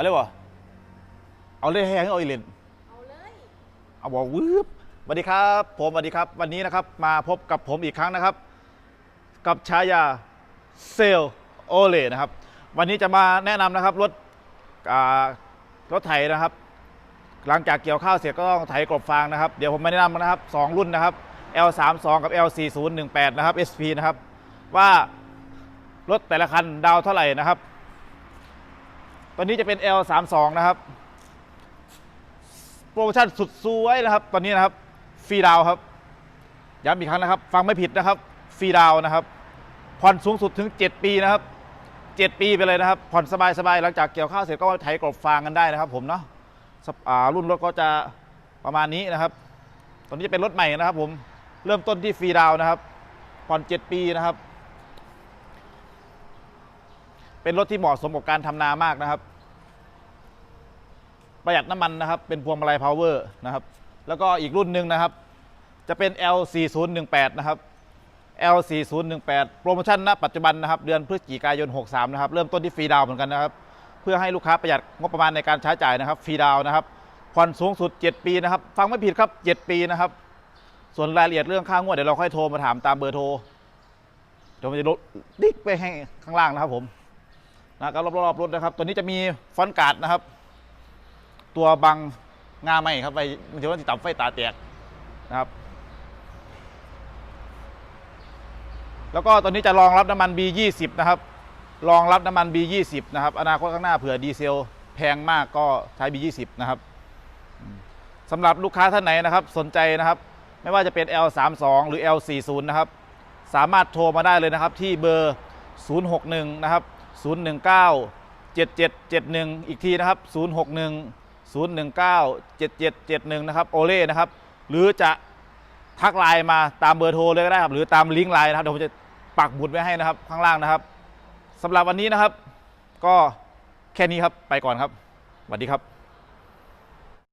เอาเลยวะเอาเลยให้ให้เอาอีเลนเอาเลยเอาบอกวืบสวัสดีครับ ผมสวัสดีครับ วันนี้นะครับมาพบกับผมอีกครั้งนะครับ กับชายาเซลโอเลนะครับ วันนี้จะมาแนะนำนะครับรถอ่ารถไถนะครับ หลังจากเกี่ยวข้าวเสร็จก็ต้องไถกลบฟางนะครับ เดี๋ยวผมมาแนะนำนะครับสองรุ่นนะครับ L32 กับ L4018 นะครับ SP นะครับว่ารถแต่ละคันดาวเท่าไหร่นะครับ ตอนนี้จะเป็น L32 นะครับ โปรโมชั่นสุดสวยนะครับ ตอนนี้นะครับ ฟรีดาวครับ ย้ำอีกครั้งนะครับ ฟังไม่ผิดนะครับ ฟรีดาวนะครับ ผ่อนสูงสุดถึง 7 ปีนะครับ 7 ปีไปเลยนะครับ ผ่อนสบายๆ หลังจากเกี่ยวข้าวเสร็จก็ไถกลบฟางกันได้นะครับผมเนาะรุ่นรถก็จะประมาณนี้นะครับ ตอนนี้จะเป็นรถใหม่นะครับผม เริ่มต้นที่ฟรีดาวนะครับ ผ่อน 7 ปีนะครับ เป็นรถที่เหมาะสมกับการทำนามากนะครับ ประหยัดน้ำมันนะครับ เป็นพวงมาลัยพาวเวอร์นะครับ แล้วก็อีกรุ่นหนึ่งนะครับ จะเป็น L4018 นะครับ L4018 โปรโมชั่นณปัจจุบันนะครับ เดือนพฤศจิกายน 63 นะครับ เริ่มต้นที่ฟรีดาวเหมือนกันนะครับ เพื่อให้ลูกค้าประหยัดงบประมาณในการใช้จ่ายนะครับฟรีดาวน์นะครับผ่อนสูงสุด 7 ปีนะครับ ฟังไม่ผิดครับ 7 ปีนะครับ ส่วนรายละเอียดเรื่องค่างวดเดี๋ยวเราค่อยโทรมาถามตามเบอร์โทรเดี๋ยวมันจะลดดิ๊กไปให้ข้างล่างนะครับผม นะครับรอบๆรถนะครับ ตัวนี้จะมีฟอนการ์ดนะครับ ตัวบังงาไหมครับไปมันถือว่าติดต่ำไฟตาแตกนะครับ แล้วก็ตอนนี้จะรองรับน้ำมัน B20 นะครับรองรับน้ำมัน B20 นะครับ อนาคตข้างหน้าเผื่อดีเซลแพงมากก็ใช้ B20 นะครับสำหรับลูกค้าท่านไหนนะครับ สนใจนะครับ ไม่ว่าจะเป็น L32 หรือ L40 นะครับ สามารถโทรมาได้เลยนะครับที่เบอร์ 061 นะครับ 019 7771 อีกทีนะครับ 061 019 7771 นะครับโอเล่นะครับ หรือจะทักไลน์มาตามเบอร์โทรเลยก็ได้ครับ หรือตามลิงก์ไลน์นะครับเดี๋ยวผมจะปักหมุดไว้ให้นะครับ ข้างล่างนะครับสำหรับวันนี้นะครับ ก็แค่นี้ครับไปก่อนครับสวัสดีครับ